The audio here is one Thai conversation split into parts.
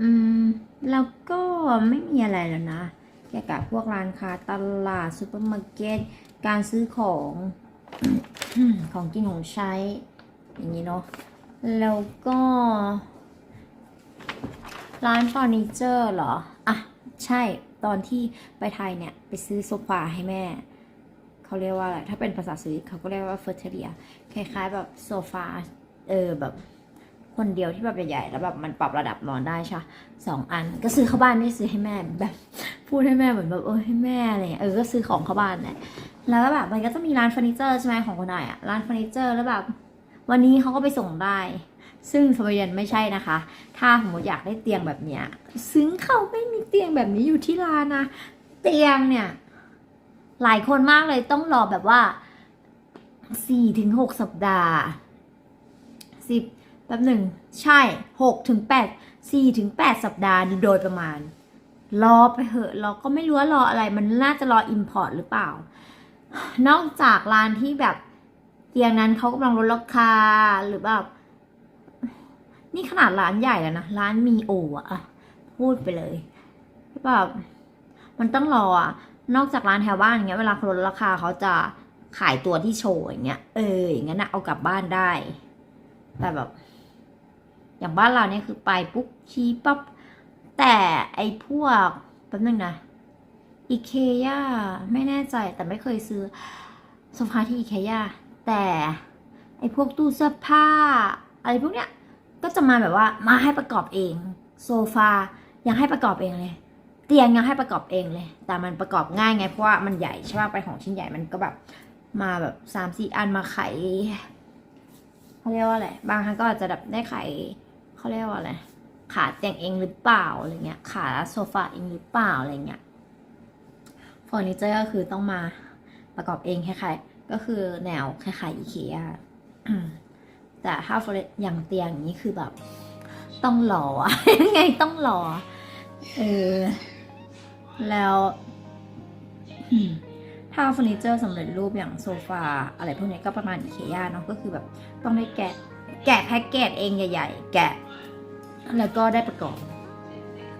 อืมแล้วก็ไม่มีอะไรแล้วนะเกี่ยวกับพวกร้านค้าตลาดซูเปอร์มาร์เก็ตการซื้อของ ของกินของใช้ อย่างนี้เนาะแล้วก็ ร้านเฟอร์นิเจอร์เหรอ อะ ใช่ตอนที่ไปไทยเนี่ย ไปซื้อโซฟาให้แม่ เขาเรียกว่าอะไร ถ้าเป็นภาษาสวิสเขาก็เรียกว่าเฟอร์เทเรีย คล้ายๆแบบโซฟา เออแบบ คนเดียวที่แบบใหญ่ๆแล้วแบบมันปรับระดับนอนได้ใช่สองอันก็ซื้อเข้าบ้านไม่ซื้อให้แม่แบบพูดให้แม่เหมือนแบบเออให้แม่อะไรเงี้ยเออก็ซื้อของเข้าบ้านแหละแล้วก็แบบมันก็จะมีร้านเฟอร์นิเจอร์ใช่ไหมของคนไทยอะร้านเฟอร์นิเจอร์แล้วแบบวันนี้เขาก็ไปส่งได้ ซึ่งสวีเดนไม่ใช่นะคะ ถ้าสมมติอยากได้เตียงแบบเนี้ยซึ่งเขาไม่มีเตียงแบบนี้อยู่ที่ร้านนะเตียงเนี่ย หลายคนมากเลยต้องรอแบบว่าสี่ถึงหกสัปดาห์สิบ แป๊บหนึ่งใช่หกถึงแปดสี่ถึงแปดสัปดาห์โดยประมาณ รอไปเหอะเราก็ไม่รู้ว่ารออะไร มันน่าจะรออิมพอร์ตหรือเปล่า นอกจากร้านที่แบบเตียงนั้นเขากำลังลดราคาหรือแบบนี่ขนาดร้านใหญ่แล้วนะ ร้านมีโออะพูดไปเลยแบบมันต้องรออะนอกจากร้านแถวบ้านอย่างเงี้ยเวลาเขาลดราคาเขาจะขายตัวที่โชว์อย่างเงี้ย เอออย่างเงี้ยนะเอากลับบ้านได้ แต่แบบ อย่างบ้านเราเนี่ยคือไปปุ๊บชี้ปั๊บแต่ไอ้พวกแป๊บนึงนะอีเคย่าไม่แน่ใจแต่ไม่เคยซื้อโซฟาที่อีเคย่าแต่ไอ้พวกตู้เสื้อผ้า อะไรพวกเนี้ยก็จะมาแบบว่ามาให้ประกอบเอง โซฟายังให้ประกอบเองเลย เตียงยังให้ประกอบเองเลย แต่มันประกอบง่ายไงเพราะว่ามันใหญ่ใช่ป่ะไปของชิ้นใหญ่มันก็แบบมาแบบสามสี่อันมาไขเขาเรียกว่าอะไรบางครั้งก็อาจจะแบบได้ไข เขาเรียกว่าอะไรขาเตียงเองหรือเปล่าอะไรเงี้ย ขาโซฟาเองหรือเปล่าอะไรเงี้ยเฟอร์นิเจอร์ก็คือต้องมาประกอบเองคล้ายๆก็คือแนวคล้ายๆอีเคียแต่ถ้าเฟอร์อย่างเตียงอย่างนี้คือแบบ ต้องรออยังไงต้องรอเออแล้วถ้าเฟอร์นิเจอร์สำเร็จรูปอย่างโซฟาอะไรพวกนี้ก็ประมาณอีเคียเนาะก็คือแบบต้องได้แกะแกะแพ็กเกจเองใหญ่ ๆ แกะ แล้วก็ได้ประกอบ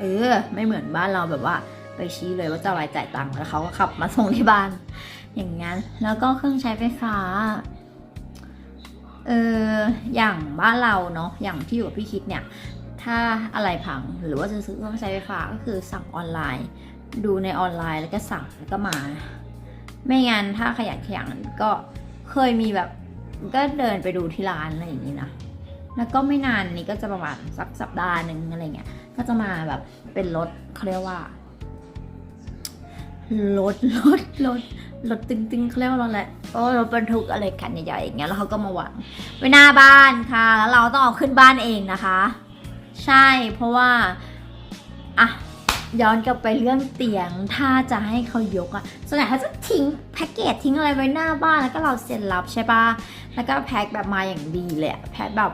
เออ ไม่เหมือนบ้านเราแบบว่า ไปชี้เลยว่าจะอะไรจ่ายตังค์แล้วเขาก็ขับมาส่งที่บ้าน อย่างงั้น แล้วก็เครื่องใช้ไฟฟ้า เออ อย่างบ้านเราเนาะ อย่างที่อยู่กับพี่คิดเนี่ย ถ้าอะไรพังหรือว่าจะซื้อเครื่องใช้ไฟฟ้าก็คือสั่งออนไลน์ ดูในออนไลน์แล้วก็สั่งแล้วก็มา ไม่งั้นถ้าขยันขยันก็เคยมีแบบก็เดินไปดูที่ร้านอะไรอย่างนี้นะ แล้วก็ไม่นานนี้ก็จะประมาณสักสัปดาห์หนึ่งอะไรเงี้ย ก็จะมาแบบเป็นรถเขาเรียกว่ารถรถรถรถตึงๆเขาเรียกว่ารถอะไรโอ้รถบรรทุกอะไรคันใหญ่ๆอย่างเงี้ยแล้วเขาก็มาวางไว้หน้าบ้านค่ะ แล้วเราต้องเอาขึ้นบ้านเองนะคะ ใช่เพราะว่าอะย้อนกลับไปเรื่องเตียงถ้าจะให้เขายกอะส่วนใหญ่เขาจะทิ้งแพ็กเกจทิ้งอะไรไว้หน้าบ้านแล้วก็เราเซ็นรับใช่ปะแล้วก็แพ็คแบบมาอย่างดีเลยอะแพ็คแบบ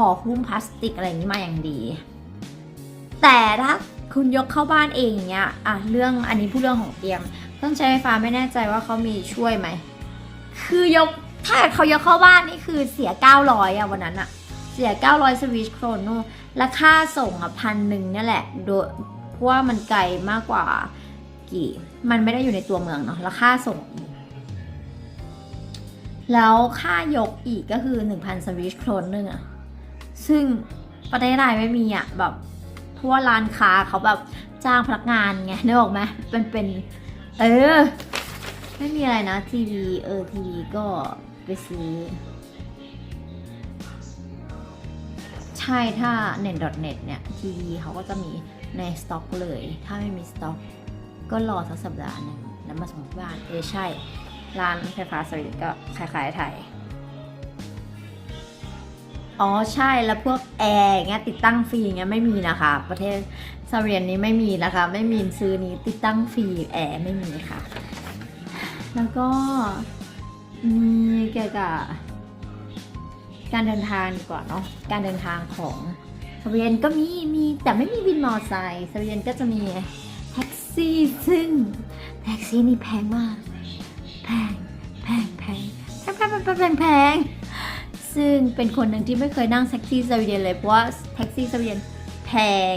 ห่อหุ้มพลาสติกอะไรนี้มาอย่างดี แต่ถ้าคุณยกเข้าบ้านเองอย่างเงี้ยอะเรื่องอันนี้พูดเรื่องของเตียงเครื่องใช้ไฟฟ้าไม่แน่ใจว่าเขามีช่วยไหม คือยกถ้าเขายกเข้าบ้านนี่คือเสีย 900อะวันนั้นอะเสีย 900สวิชโครโนและค่าส่งอะพันหนึ่งนี่แหละโดยเพราะว่ามันไกลมากกว่ากี่ มันไม่ได้อยู่ในตัวเมืองเนาะแล้วค่าส่งอีก แล้วค่ายกอีกก็คือ 1,000สวิชโครนนึงอะ ซึ่งประเทศไทยไม่มีอะแบบเพราะว่าร้านค้าเขาแบบจ้างพนักงานไงนึกออกไหมเป็นเป็น เออ ไม่มีอะไรนะทีวีเออทีวีก็ไปซื้อ ใช่ถ้า net.net เนี่ยทีวีเขาก็จะมีในสต็อกเลย ถ้าไม่มีสต็อก ก็รอสักสัปดาห์หนึ่งแล้วมาส่งที่บ้านเออใช่ ร้านไฟฟ้าสวิตก็คล้ายๆไทย อ๋อใช่แล้วพวกแอร์เงี้ยติดตั้งฟรีเงี้ยไม่มีนะคะ ประเทศสวีเดนนี้ไม่มีนะคะ ไม่มีซื้อนี้ติดตั้งฟรีแอร์ไม่มีค่ะ แล้วก็มีเกี่ยวกับการเดินทางดีกว่าเนาะการเดินทางของสวีเดนก็มีมีแต่ไม่มีวินมอเตอร์ไซค์สวีเดนก็จะมีแท็กซี่ซึ่งแท็กซี่นี่แพงมากแพงแพงแพงแพงแพงแพงแพง ซึ่งเป็นคนหนึ่งที่ไม่เคยนั่งแท็กซี่สวีเดนเลย เพราะว่าแท็กซี่สวีเดนแพง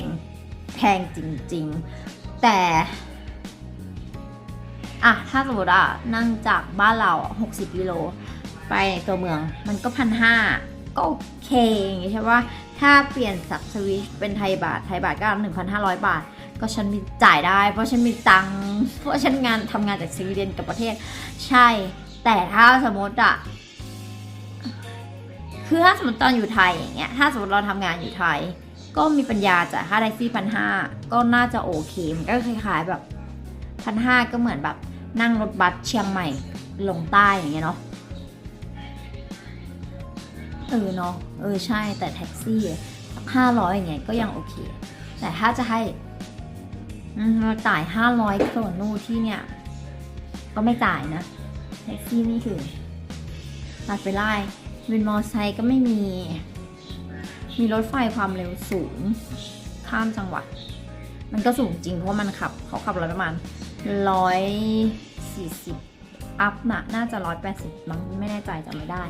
แพงจริงๆ แต่อะถ้าสมมติอะนั่งจากบ้านเราหกสิบกิโลไปในตัวเมืองมันก็พันห้าก็โอเคอย่างงี้ใช่ปะถ้าเปลี่ยนสับสวิชเป็นไทยบาทไทยบาทก็หนึ่งพันห้าร้อยบาท ก็ฉันมีจ่ายได้ เพราะฉันมีตังเพราะฉันงานทำงานจากสวีเดนกับประเทศ ใช่ แต่ถ้าสมมติอะ คือถ้าสมมติตอนอยู่ไทยอย่างเงี้ย ถ้าสมมติเราทำงานอยู่ไทย ก็มีปัญญาจ่ายค่าแท็กซี่พันห้าก็น่าจะโอเค มันก็คล้ายๆแบบพันห้าก็เหมือนแบบนั่งรถบัสเชียงใหม่ลงใต้อย่างเงี้ยเนาะ เออเนาะ เออใช่แต่แท็กซี่ห้าร้อยอย่างเงี้ยก็ยังโอเค แต่ถ้าจะให้เราจ่ายห้าร้อยโครนูที่เนี่ย ก็ไม่จ่ายนะ แท็กซี่นี่คือตัดไปไล่ วินมอไซค์ก็ไม่มี มีรถไฟความเร็วสูง ข้ามจังหวัด มันก็สูงจริงเพราะมันขับ เขาขับรถประมาณร้อยสี่สิบอัพนะน่าจะร้อยแปดสิบมั้งไม่แน่ใจจำไม่ได้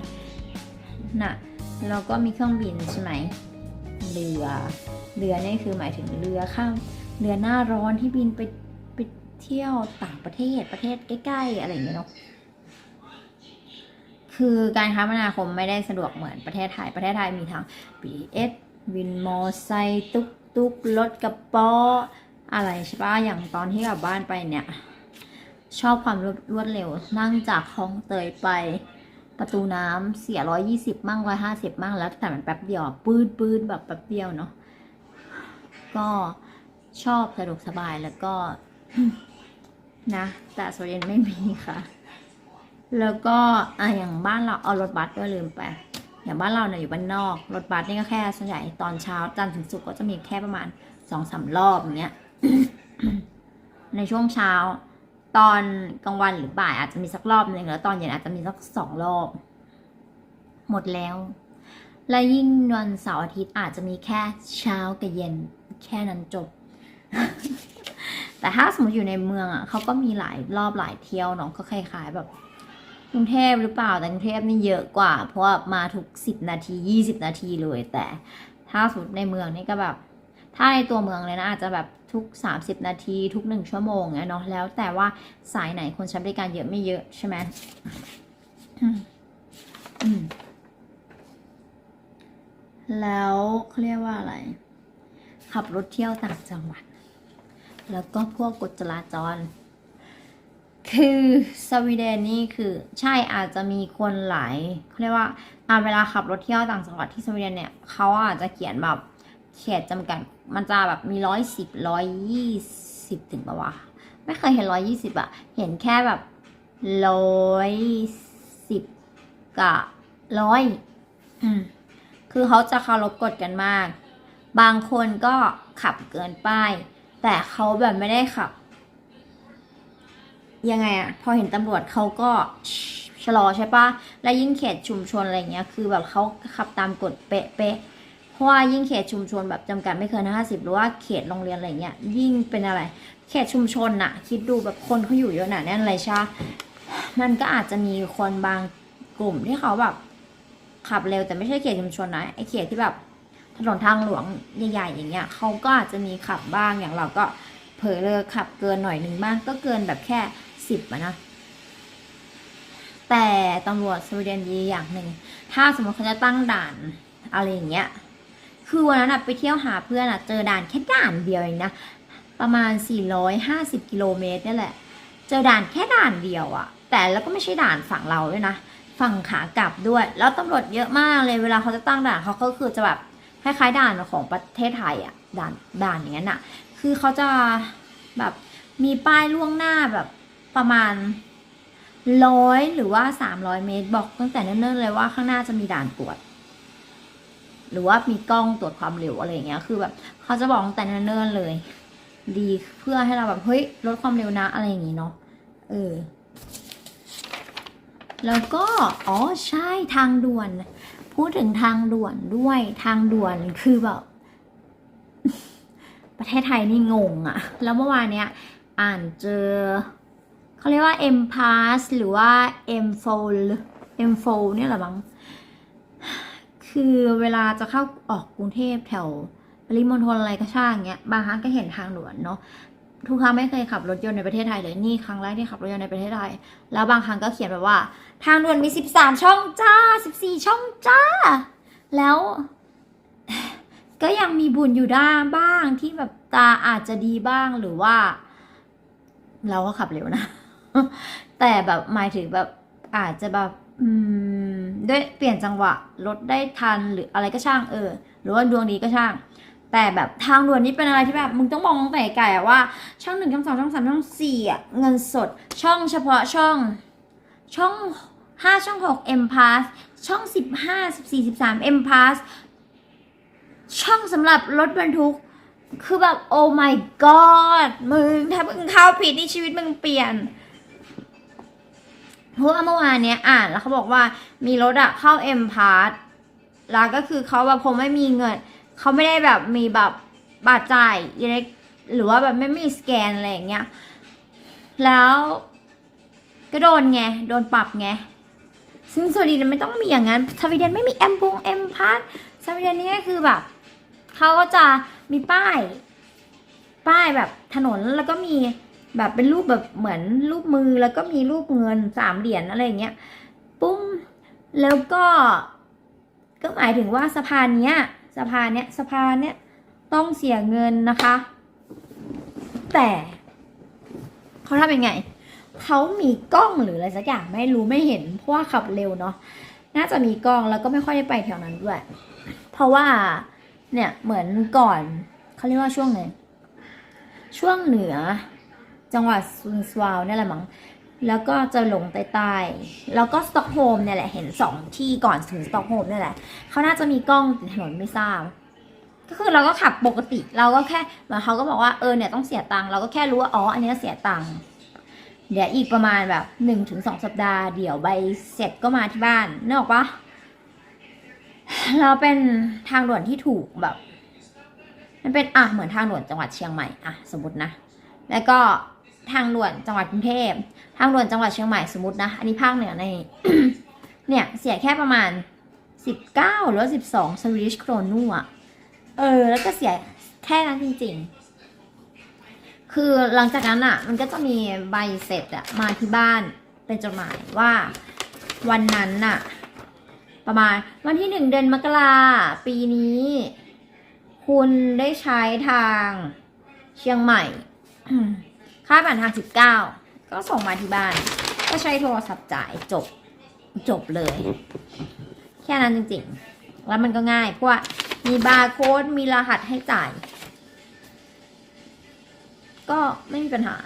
น่ะแล้วก็มีเครื่องบินใช่ไหมเรือ เรือนี่คือหมายถึงเรือข้ามเรือหน้าร้อนที่บินไปไปเที่ยวต่างประเทศประเทศใกล้ๆอะไรอย่างเงี้ยเนาะ คือการคมนาคมไม่ได้สะดวกเหมือนประเทศไทย ประเทศไทยมีทั้ง BS วินมอไซค์ตุกตุกรถกระป๋ออะไรใช่ปะอย่างตอนที่กลับบ้านไปเนี่ย ชอบความรวดเร็ว นั่งจากคลองเตยไปประตูน้ำเสียร้อยยี่สิบมั่งร้อยห้าสิบมั่งแล้วแต่มันแป๊บเดียวปืดปืดแบบแป๊บเดียวเนาะก็ชอบสะดวกสบายแล้วก็นะ แต่โซเยนไม่มีค่ะ แล้วก็อะอย่างบ้านเราเอารถบัสด้วยลืมไป อย่างบ้านเราเนี่ยอยู่บ้านนอก รถบัสนี่ก็แค่ส่วนใหญ่ตอนเช้าจันทร์ถึงศุกร์ก็จะมีแค่ประมาณสองสามรอบอย่างเงี้ย ในช่วงเช้า ตอนกลางวันหรือบ่ายอาจจะมีสักรอบหนึ่งแล้วตอนเย็นอาจจะมีสักสองรอบ หมดแล้ว และยิ่งวันเสาร์อาทิตย์อาจจะมีแค่เช้ากับเย็นแค่นั้นจบ แต่ถ้าสมมติอยู่ในเมืองอะเขาก็มีหลายรอบหลายเที่ยวเนาะก็คล้ายๆแบบ กรุงเทพหรือเปล่าแต่กรุงเทพนี่เยอะกว่า เพราะว่ามาทุกสิบนาทียี่สิบนาทีเลย แต่ถ้าสมมติในเมืองนี่ก็แบบ ถ้าในตัวเมืองเลยนะอาจจะแบบทุก 30 นาทีทุก 1 ชั่วโมงเนาะแล้วแต่ว่าสายไหนคนใช้บริการเยอะไม่เยอะใช่ไหมแล้วเขาเรียกว่าอะไร ขับรถเที่ยวต่างจังหวัด แล้วก็พวกกฎจราจร คือสวีเดนนี่คือใช่อาจจะมีคนหลายเขาเรียกว่าอาเวลาขับรถเที่ยวต่างจังหวัดที่สวีเดนเนี่ยเขาอาจจะเขียนแบบเขตจำกัดมันจะแบบมีร้อยสิบร้อยยี่สิบถึงปะวะไม่เคยเห็นร้อยยี่สิบอะเห็นแค่แบบร้อยสิบกับร้อยคือเขาจะเคารพกฎกันมาก บางคนก็ขับเกินป้าย แต่เขาแบบไม่ได้ขับ ยังไงอะพอเห็นตำรวจเขาก็ชะลอใช่ปะและยิ่งเขตชุมชนอะไรเงี้ย คือแบบเขาขับตามกฎเป๊ะๆเพราะว่ายิ่งเขตชุมชนแบบจำกัดไม่เกินห้าสิบหรือว่าเขตโรงเรียนอะไรเงี้ย ยิ่งเป็นอะไร เขตชุมชนน่ะ คิดดูแบบคนเขาอยู่เยอะหนาแน่นอะไรใช่มันก็อาจจะมีคนบางกลุ่มที่เขาแบบขับเร็วแต่ไม่ใช่เขตชุมชนนะไอเขตที่แบบถนนทางหลวงใหญ่ๆอย่างเงี้ยเขาก็อาจจะมีขับบ้างอย่างเราก็เผลอเลยขับเกินหน่อยหนึ่งบ้างก็เกินแบบแค่ สิบอะนะ แต่ตำรวจสวีเดนดีอย่างหนึ่ง ถ้าสมมติเขาจะตั้งด่านอะไรอย่างเงี้ย คือวันนั้นอะไปเที่ยวหาเพื่อนอะเจอด่านแค่ด่านเดียวเองนะ ประมาณ 450 กิโลเมตรนี่แหละ เจอด่านแค่ด่านเดียวอะแต่แล้วก็ไม่ใช่ด่านฝั่งเราด้วยนะ ฝั่งขากลับด้วย แล้วตำรวจเยอะมากเลย เวลาเขาจะตั้งด่านเขาก็คือจะแบบคล้ายๆด่านของประเทศไทยอะด่านด่านอย่างนั้นอะคือเขาจะแบบมีป้ายล่วงหน้าแบบ ประมาณร้อยหรือว่าสามร้อยเมตร บอกตั้งแต่เนิ่นๆเลยว่าข้างหน้าจะมีด่านตรวจ หรือว่ามีกล้องตรวจความเร็วอะไรเงี้ย คือแบบเขาจะบอกตั้งแต่เนิ่นๆเลย ดีเพื่อให้เราแบบเฮ้ยลดความเร็วนะอะไรอย่างงี้เนาะเออแล้วก็อ๋อใช่ทางด่วน พูดถึงทางด่วนด้วยทางด่วนคือแบบประเทศไทยนี่งงอะแล้วเมื่อวานเนี้ย อ่านเจอ เขาเรียกว่า M Pass หรือว่า M Fold M Fold เนี่ยแหละมั้งคือเวลาจะเข้าออกกรุงเทพแถวปริมณฑลอะไรก็ช่างเงี้ยบางครั้งก็เห็นทางด่วนเนาะทุกครั้งไม่เคยขับรถยนต์ในประเทศไทยเลยนี่ครั้งแรกที่ขับรถยนต์ในประเทศไทย แล้วบางครั้งก็เขียนแบบว่า ทางด่วนมี 13 ช่องจ้า 14 ช่องจ้า แล้ว ก็ยังมีบุญอยู่ด้านบ้างที่แบบตาอาจจะดีบ้างหรือว่า เราก็ขับเร็วนะ แต่แบบหมายถึงแบบอาจจะแบบอืมด้วยเปลี่ยนจังหวะรถได้ทันหรืออะไรก็ช่างเออ หรือว่าดวงดีก็ช่าง แต่แบบทางด่วนนี่เป็นอะไรที่แบบมึงต้องมองตั้งแต่ไกลอะว่า ช่องหนึ่งช่องสองช่องสามช่องสี่อะเงินสด ช่องเฉพาะช่อง ช่องห้าช่องหก M Pass ช่องสิบห้าสิบสี่สิบสาม M Pass ช่องสำหรับรถบรรทุก คือแบบ โอ้ my god มึงถ้ามึงเข้าผิดนี่ชีวิตมึงเปลี่ยน เพราะว่าเมื่อวานเนี้ยอ่านแล้วเขาบอกว่ามีรถอะเข้า M Pass แล้วก็คือเขาแบบคงไม่มีเงินเขาไม่ได้แบบมีแบบบัตรจ่ายอิเล็กหรือว่าแบบไม่มีสแกนอะไรอย่างเงี้ยแล้วก็โดนไงโดนปรับไงซึ่งสวีเดนไม่ต้องมีอย่างนั้นสวีเดนไม่มีแอมพงแอมพาสสวีเดนนี่ก็คือแบบเขาก็จะมีป้าย ป้ายแบบถนนแล้วก็มี แบบเป็นรูปแบบเหมือนรูปมือแล้วก็มีรูปเงินสามเหรียญอะไรอย่างเงี้ยปุ้มแล้วก็ก็หมายถึงว่าสะพานเนี้ยสะพานเนี้ยสะพานเนี้ยต้องเสียเงินนะคะ แต่เขาทำยังไงเขามีกล้องหรืออะไรสักอย่างไม่รู้ไม่เห็น เพราะว่าขับเร็วเนาะน่าจะมีกล้องแล้วก็ไม่ค่อยได้ไปแถวนั้นด้วย เพราะว่าเนี่ยเหมือนก่อนเขาเรียกว่าช่วงไหนช่วงเหนือ จังหวัดซุนสวาลเนี่ยแหละมั้งแล้วก็จะหลงใต้ๆแล้วก็สต็อกโฮมเนี่ยแหละเห็นสองที่ก่อนถึงสต็อกโฮมเนี่ยแหละเขาน่าจะมีกล้องติดถนนไม่ทราบก็คือเราก็ขับปกติเราก็แค่เหมือนเขาก็บอกว่าเออเนี่ยต้องเสียตังค์เราก็แค่รู้ว่าอ๋ออันนี้เสียตังค์เดี๋ยวอีกประมาณแบบหนึ่งถึงสองสัปดาห์เดี๋ยวใบเสร็จก็มาที่บ้านนึกออกปะเราเป็นทางด่วนที่ถูกแบบ มันเป็นอะเหมือนทางด่วนจังหวัดเชียงใหม่อะสมมตินะ แล้วก็ ทางด่วนจังหวัดกรุงเทพ ทางด่วนจังหวัดเชียงใหม่สมมตินะ อันนี้ภาคเหนือใน เนี่ยเสียแค่ประมาณสิบเก้าหรือสิบสองสวิชโครนูอะเออ แล้วก็เสียแค่นั้นจริง ๆ คือหลังจากนั้นอะมันก็จะมีใบเสร็จอะมาที่บ้านเป็นจดหมายว่าวันนั้นน่ะ ประมาณวันที่หนึ่งเดือนมกราปีนี้ คุณได้ใช้ทางเชียงใหม่ ค่าผ่านทางสิบเก้าก็ส่งมาที่บ้าน ก็ใช้โทรศัพท์จ่ายจบจบเลย แค่นั้นจริงๆ แล้วมันก็ง่าย เพราะว่ามีบาร์โค้ดมีรหัสให้จ่าย ก็ไม่มีปัญหา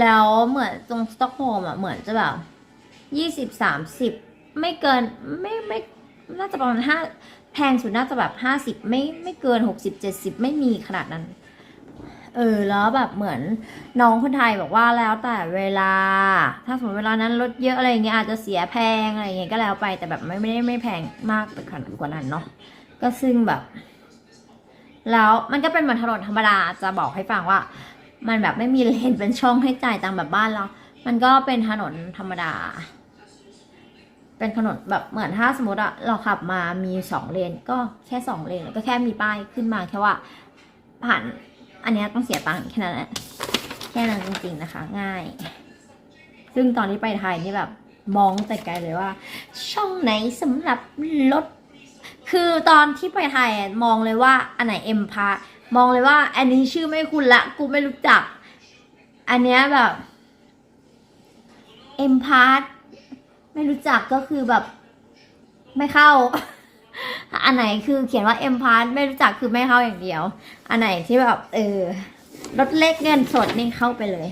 แล้วเหมือนตรงสต็อกโฮมอะเหมือนจะแบบยี่สิบสามสิบไม่เกินไม่ไม่น่าจะประมาณห้าแพงสุดน่าจะแบบห้าสิบไม่ไม่เกินหกสิบเจ็ดสิบไม่มีขนาดนั้น เออแล้วแบบเหมือนน้องคนไทยบอกว่าแล้วแต่เวลา ถ้าสมมติเวลานั้นรถเยอะอะไรอย่างเงี้ยอาจจะเสียแพงอะไรอย่างเงี้ยก็แล้วไปแต่แบบไม่ไม่ได้ไม่แพงมากไปขนาดกว่านั้นเนาะก็ซึ่งแบบ แล้วมันก็เป็นเหมือนถนนธรรมดาจะบอกให้ฟังว่า มันแบบไม่มีเลนเป็นช่องให้จ่ายตังแบบบ้านเรา มันก็เป็นถนนธรรมดา เป็นถนนแบบเหมือนถ้าสมมติอะเราขับมามีสองเลนก็แค่สองเลนก็แค่มีป้ายขึ้นมาแค่ว่าผ่าน อันนี้ต้องเสียตังค์แค่นั้นแหละแค่นั้นจริงๆนะคะ ง่าย ซึ่งตอนที่ไปไทยนี่แบบมองแต่ไกลเลยว่า ช่องไหนสำหรับรถคือตอนที่ไปไทยมองเลยว่าอันไหนเอ็มพาร์มองเลยว่า อันนี้ชื่อไม่คุ้นละ กูไม่รู้จัก อันเนี้ยแบบเอ็มพาร์ไม่รู้จักก็คือแบบไม่เข้า อันไหนคือเขียนว่าเอ็มพาร์ไม่รู้จักคือไม่เข้าอย่างเดียว อันไหนที่แบบเออรถเล็กเงินสดนี่เข้าไปเลย